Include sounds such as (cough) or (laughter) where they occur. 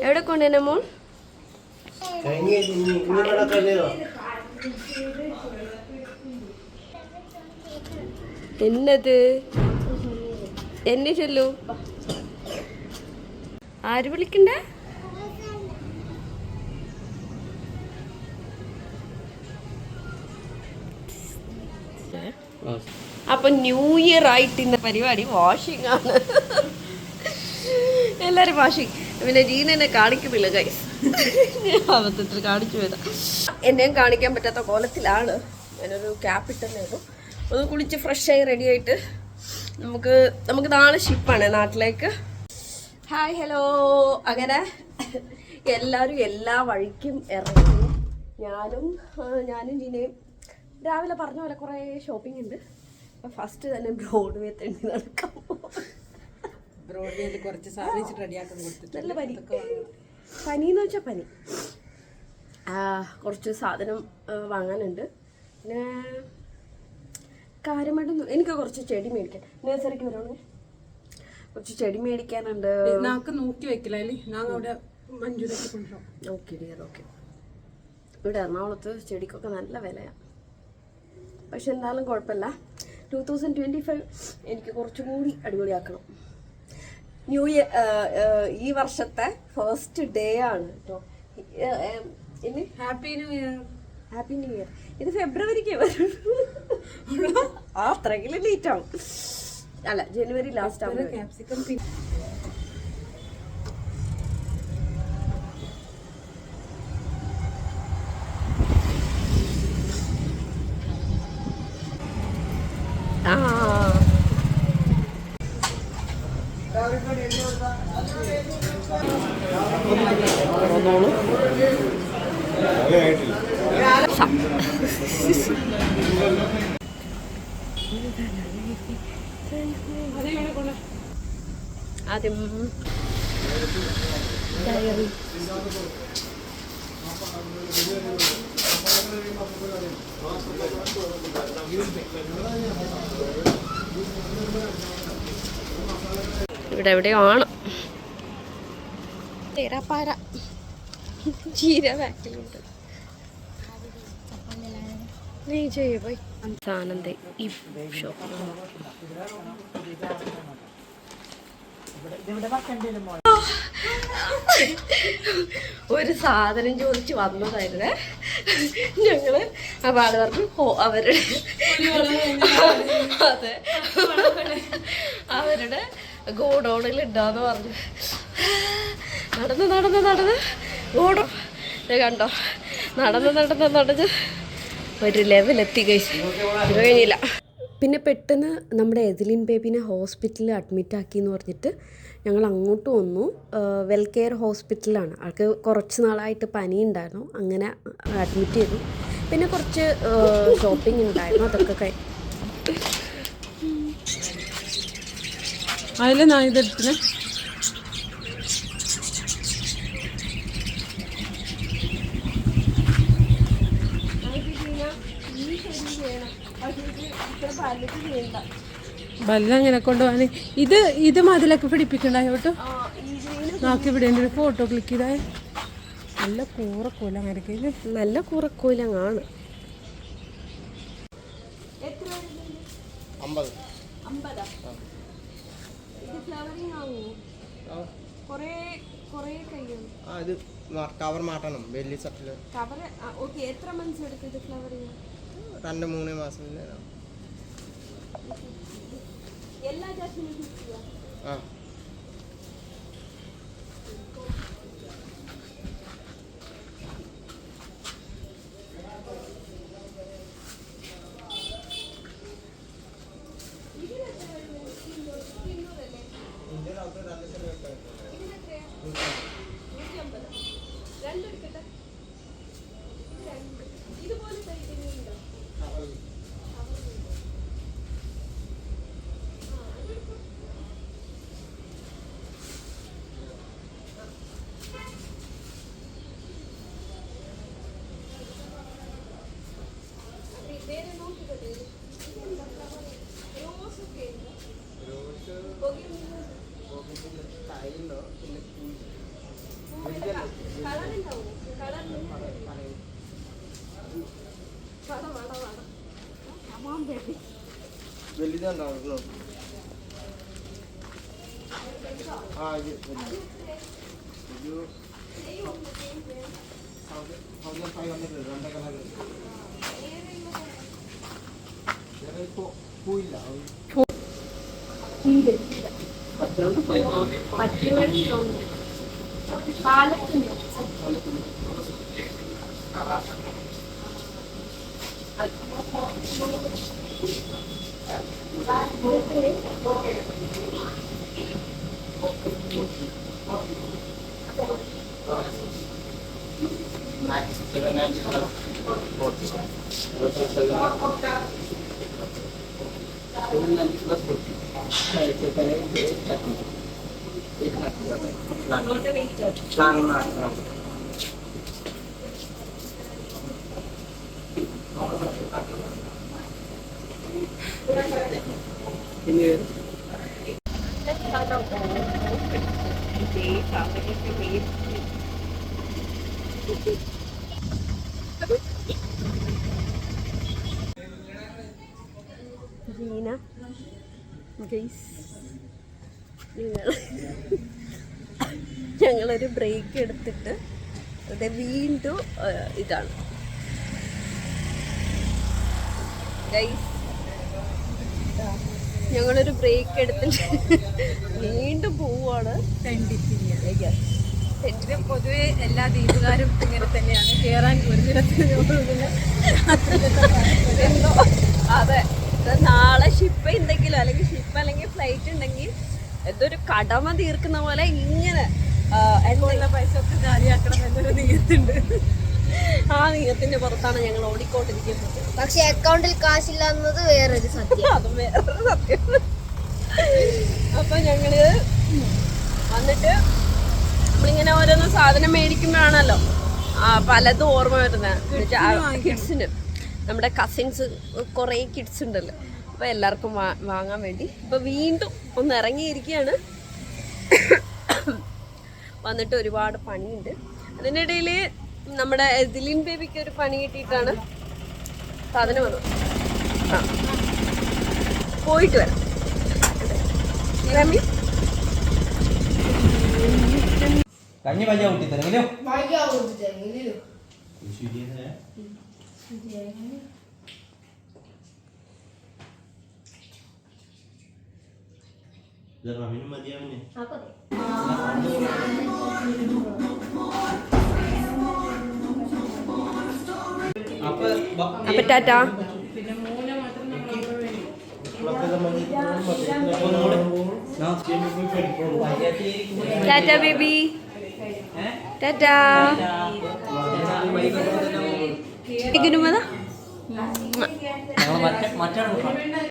എവിടെ കൊണ്ടുവന്ന മോൾ? എന്നത്? എന്നെ ചൊല്ലു. ആര് വിളിക്കണ്ട? അപ്പൊ ന്യൂ ഇയർ ആയിട്ട് ഇന്ന പരിപാടി വാഷിംഗ് ആണ്. എല്ലാരും വാഷിംഗ് പിന്നെ ജീനെന്നെ കാണിക്കുന്നില്ല ഗൈസ് അബദ്ധത്തിൽ കാണിച്ചു വരാം എന്നെയും കാണിക്കാൻ പറ്റാത്ത കോലത്തിലാണ്. ഞാനൊരു ക്യാപ്പ് ആയിരുന്നു ഒന്ന് കുളിച്ച് ഫ്രഷ് ആയി റെഡി ആയിട്ട് നമുക്ക് നമുക്ക് നാളെ ഷിപ്പാണ് നാട്ടിലേക്ക്. ഹായ് ഹലോ അങ്ങനെ എല്ലാവരും എല്ലാ വഴിക്കും ഇറങ്ങി. ഞാനും ഞാനും ജീനയും രാവിലെ പറഞ്ഞ പോലെ കുറേ ഷോപ്പിംഗ് ഉണ്ട്. ഫസ്റ്റ് തന്നെ ബ്രോഡ്വേ തെണ്ടി നടക്കാം ബ്രോഡ്വേയിൽ കുറച്ച് സാധനം റെഡിയാക്കാൻ കൊടുത്തിട്ട് നല്ല പനി. പനി എന്ന് വെച്ചാൽ പനി. ആ, കുറച്ച് സാധനം വാങ്ങാനുണ്ട്. പിന്നെ കാര്യമായിട്ടൊന്നും എനിക്ക് കുറച്ച് ചെടി മേടിക്കാൻ നഴ്സറിക്ക് വരണേ. കുറച്ച് ചെടി മേടിക്കാനുണ്ട്. നാക്ക് നോക്കി വെക്കില്ല അവിടെ മഞ്ജുരൊക്കെ കൊണ്ടുപോകും ഓക്കെ ഡിയർ ഓക്കെ. ഇവിടെ എറണാകുളത്ത് ചെടിക്കൊക്കെ നല്ല വിലയാണ് പക്ഷെ എന്തായാലും കുഴപ്പമില്ല. ടൂ തൗസൻഡ് ട്വന്റി ഫൈവ് എനിക്ക് കുറച്ചുകൂടി അടിപൊളിയാക്കണം. ന്യൂ ഇയർ ഈ വർഷത്തെ ഫസ്റ്റ് ഡേ ആണ് കേട്ടോ ഇനി? Happy new year happy new year ഇത് ഫെബ്രുവരിക്ക് വരുള്ളൂ ആ അത്രയെങ്കിലും ലേറ്റ് ആവും. അല്ല ജനുവരി ലാസ്റ്റ് ആവും ക്യാപ്സിക്കം ആ ആദ്യം ഡയറി. ഇവിടെ എവിടെയോ ആണ്. തേരാപ്പാര. ചീര ബാക്കിലുണ്ട് നീ ചെയ്യ പോയി. സാനന്ദ ഈ ഷോപ്പ് ഒരു സാധനം ചോദിച്ച് വന്നതായിരുന്നേ. ഞങ്ങൾ അപ്പൊ ആൾ പറഞ്ഞു അവരുടെ അതെ. അവരുടെ ഗോഡൗണിൽ ഉണ്ടാന്ന് പറഞ്ഞു. നടന്ന് നടന്ന് നടന്ന് ദേ കണ്ടോ. നടന്ന് നടന്ന് നടന്ന് ഒരു ലെവലെത്തി കഴിച്ചു ഇത് കഴിഞ്ഞില്ല. പിന്നെ പെട്ടെന്ന് നമ്മുടെ എതിലിൻ ബേബിനെ ഹോസ്പിറ്റലിൽ അഡ്മിറ്റ് ആക്കി എന്ന് പറഞ്ഞിട്ട് ഞങ്ങൾ അങ്ങോട്ട് വന്നു. വെൽ കെയർ ഹോസ്പിറ്റലിലാണ് ആൾക്ക് കുറച്ച് നാളായിട്ട് പനി ഉണ്ടായിരുന്നു. അങ്ങനെ അഡ്മിറ്റ് ചെയ്തു. പിന്നെ കുറച്ച് ഷോപ്പിംഗ് ഉണ്ടായിരുന്നു. അതൊക്കെ കഴി അതിലെ ഇതെടുത്തിനെ ബല്ല അങ്ങനെ കൊണ്ടുപോകാൻ ഇത് ഇത് മതിലൊക്കെ പിടിപ്പിക്കണ്ടായോട്ടോ കേട്ടോ നാക്ക് ഇവിടെ എന്റെ ഒരു ഫോട്ടോ ക്ലിക്ക് ചെയ്താൽ നല്ല കൂറക്കൂല അങ്ങനെയൊക്കെ നല്ല കൂറക്കൂലങ്ങാണ്. ഇത് ഫ്ലവറിങ് ആവോ? കുറേ കുറേ കയ്യാണ് ആ ഇത് കവർ മാറ്റണം വലിയ സട്ടിൽ കവർ ഓക്കെ എത്ര മന്ത്സ് എടുക്കും ഇത് ഫ്ലവറിങ് രണ്ട് മൂന്ന് മാസം. എല്ലാ ജാസ്മിനും ആ. രണ്ടെടുക്കട്ടെ ഇതുപോലെ തയ്ക്കുന്നുണ്ടോ റോസ് ബൊഗേൻവില്ല തൈലോ പിന്നെ വലുതുണ്ടാവുള്ളൂ ആ ഇത് വലുത്. background going on, but you are shown Thank you. Can you guys ഞങ്ങൾ (laughs) ഞങ്ങളൊരു ബ്രേക്ക് എടുത്തിട്ട് അത് വീണ്ടും ഇതാണ്. ഗൈസ് ഞങ്ങളൊരു ബ്രേക്ക് എടുത്തിട്ട് (laughs) വീണ്ടും പോവുകയാണ്. എന്റെ പൊതുവെ എല്ലാ ദ്വീപുകാരും ഇങ്ങനെ തന്നെയാണ്. കയറാൻ ഒരു (laughs) എന്തോ. അതെ. നാളെ ഷിപ്പ് എന്തെങ്കിലും അല്ലെങ്കിൽ ഷിപ്പ് അല്ലെങ്കിൽ ഫ്ലൈറ്റ് ഉണ്ടെങ്കിൽ എന്തൊരു കടമ തീർക്കുന്ന പോലെ ഇങ്ങനെ എന്തെങ്കിലും പൈസ ഒക്കെ ജാലിയാക്കണം എന്നൊരു നീയത്തുണ്ട്. ആ നീയത്തിന്റെ പുറത്താണ് ഞങ്ങൾ ഓടിക്കൊണ്ടിരിക്കുന്നത്. പക്ഷെ അക്കൗണ്ടിൽ കാശില്ല എന്നത് വേറൊരു സത്യം. അതും വേറൊരു സത്യം. അപ്പൊ ഞങ്ങൾ വന്നിട്ട് നമ്മളിങ്ങനെ ഓരോന്ന് സാധനം മേടിക്കുമ്പോഴാണല്ലോ ആ പലതും ഓർമ്മ വരുന്നത്. കിഡ്സിന് നമ്മുടെ കസിൻസ് കുറേ കിഡ്സ് ഉണ്ടല്ലോ. അപ്പോൾ എല്ലാവർക്കും വാങ്ങാൻ വേണ്ടി. ഇപ്പൊ വീണ്ടും ഒന്ന് ഇറങ്ങിയിരിക്കുകയാണ്. വന്നിട്ട് ഒരുപാട് പണിയുണ്ട്. അതിനിടയിൽ നമ്മുടെ ദിലിൻ ബേബിക്ക് ഒരു പണി കിട്ടിയിട്ടാണ് സാധനം വന്നത്. ആ. പോയിട്ട് വരാം. കഞ്ഞി മജ കൂട്ടി തരെങ്കിലോ മതിയാവിനെ അപ്പൊ ബ- അപ്പൊ ടാറ്റാ. Tata baby. ടാറ്റാ. ഗുരുമത